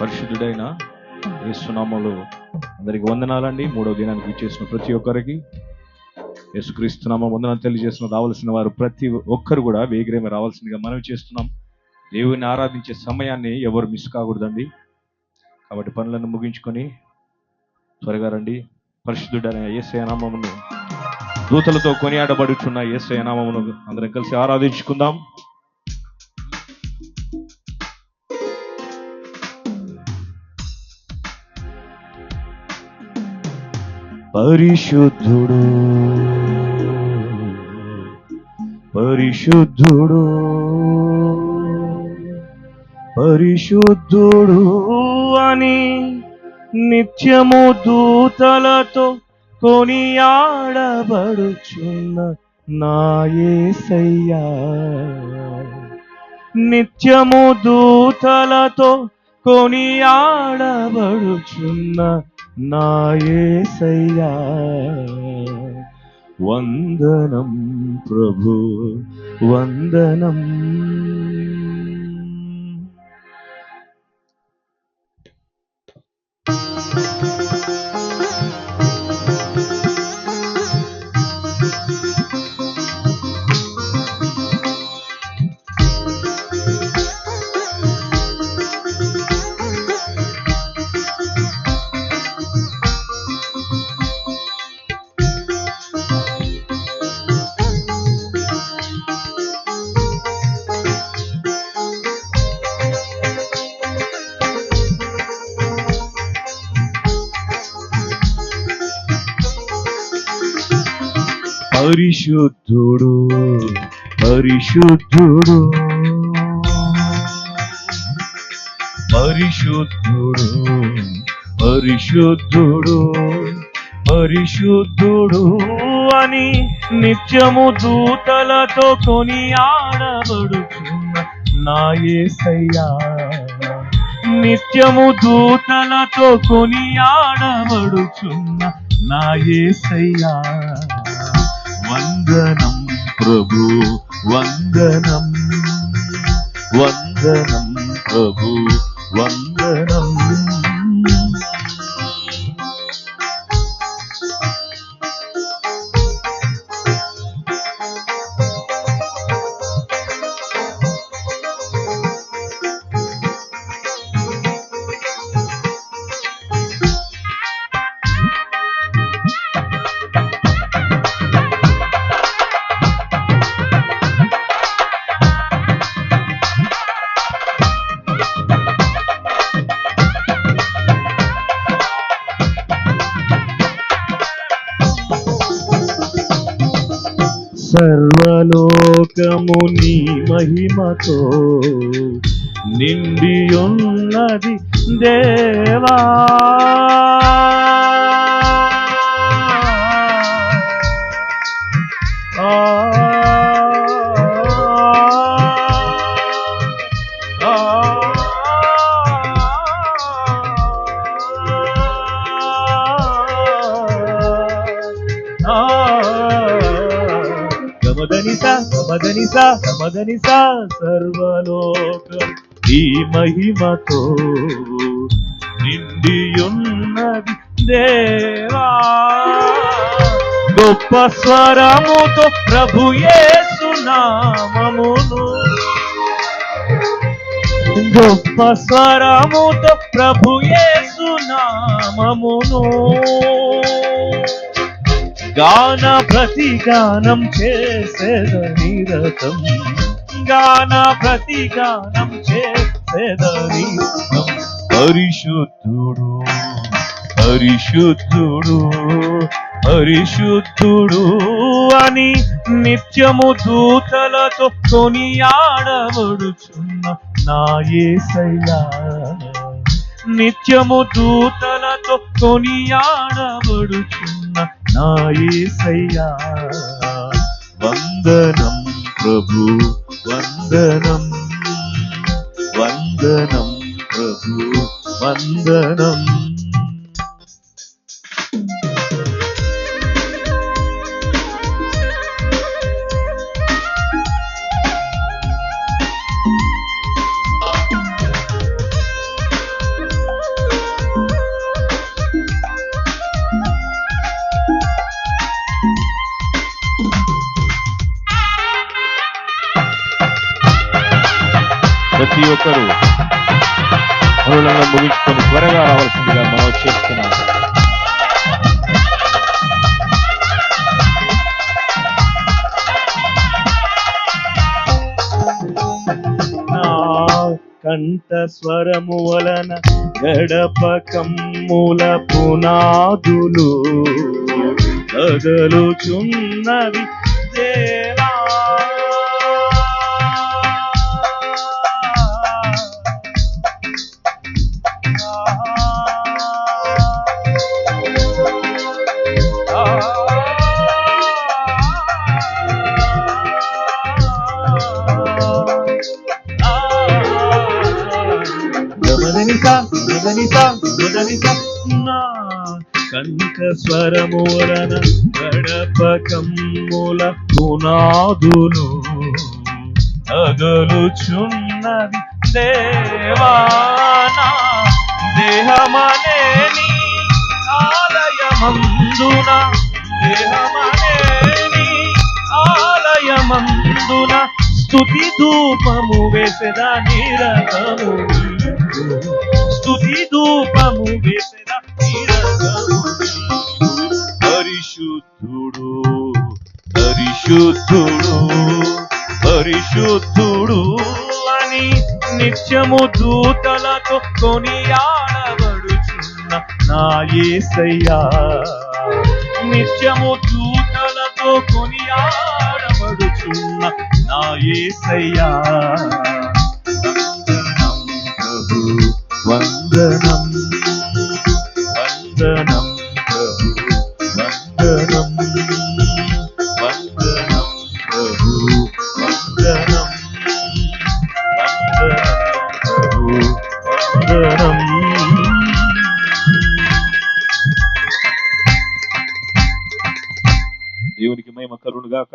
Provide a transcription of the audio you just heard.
పరిశుద్ధుడైన యేసునామలు అందరికి వందనాలండి. మూడవ దినానికి ఇచ్చేసిన ప్రతి ఒక్కరికి యేసుక్రీస్తునామ వందనాలు తెలియజేసిన రావాల్సిన వారు ప్రతి ఒక్కరు కూడా వేగిరేమి రావాల్సిందిగా మనవి చేస్తున్నాం. దేవుని ఆరాధించే సమయాన్ని ఎవరు మిస్ కాకూడదండి. కాబట్టి పనులను ముగించుకొని త్వరగా రండి. పరిశుద్ధుడైన ఏసయ నామమును దూతలతో కొనియాడబడుచున్న ఏసయ నామమును అందరం కలిసి ఆరాధించుకుందాం. పరిశుద్ధుడు. పరిశుద్ధుడు. పరిశుద్ధుడు అని నిత్యము దూతలతో కొనియాడబడుచున్న నాయసయ్యా నిత్యము దూతలతో కొనియాడబడుచున్న నాయసయ్యా వందనం ప్రభు వందనం పరిశుద్ధుడు పరిశుద్ధుడు. పరిశుద్ధుడు పరిశుద్ధుడు పరిశుద్ధుడు అని నిత్యము దూతలతో కొని ఆడబడుచున్న నాయసయ్యా నిత్యము దూతలతో కొని ఆడబడుచున్న నాయసయ్యా యేసయ్యా వందనం ప్రభు వందనం వందనం ప్రభు సర్వలోకము నీ మహిమతో నిండి ఉన్నది దేవా ఆ, గమదనిస సమగని గమదనిస సర్వలోకం ఈ మహిమతో నిండియున్నది దేవా. గొప్ప స్వరముతో ప్రభు యేసునామమును గొప్ప స్వరముతో గాన ప్రతి గానం చేసేద నిరతం గాన ప్రతి గానం చేసేద నిరతం పరిశుద్ధుడు పరిశుద్ధుడు పరిశుద్ధుడు అని నిత్యము దూతలతో కొనియాడబడుచున్న నా యేసయ్యా నిత్యము దూతలతో కొనియాడబడుచున్న నా ఏసయ్యా. వందనం ప్రభు వందనం వందనం ప్రభు వందనం. ప్రతి ఒక్కరూ అనులంగా ముగించుకొని త్వరగా రావాల్సిందిగా మనం చేస్తున్నాం. కంఠ స్వరము వలన గడప కమ్ముల పునాదులు కదలుచున్నవి. దేవా గమనిత గమనిత నా కంఠ స్వరమూలన గడప కమ్ముల పునాదులు అగలుచున్నది దేవానా దేహమనే నీ ఆలయమందున దేహమనే నీ ఆలయమందున స్థుతి ధూపము వేసెదా నిరతము నిత్యము దూతలతో కొనియాడబడుచున్న నా ఏసయ్యా. నిత్యము దూతలతో కొనియాడబడుచున్న నా ఏసయ్యా. వందనం. మహిమ కరుణుగాక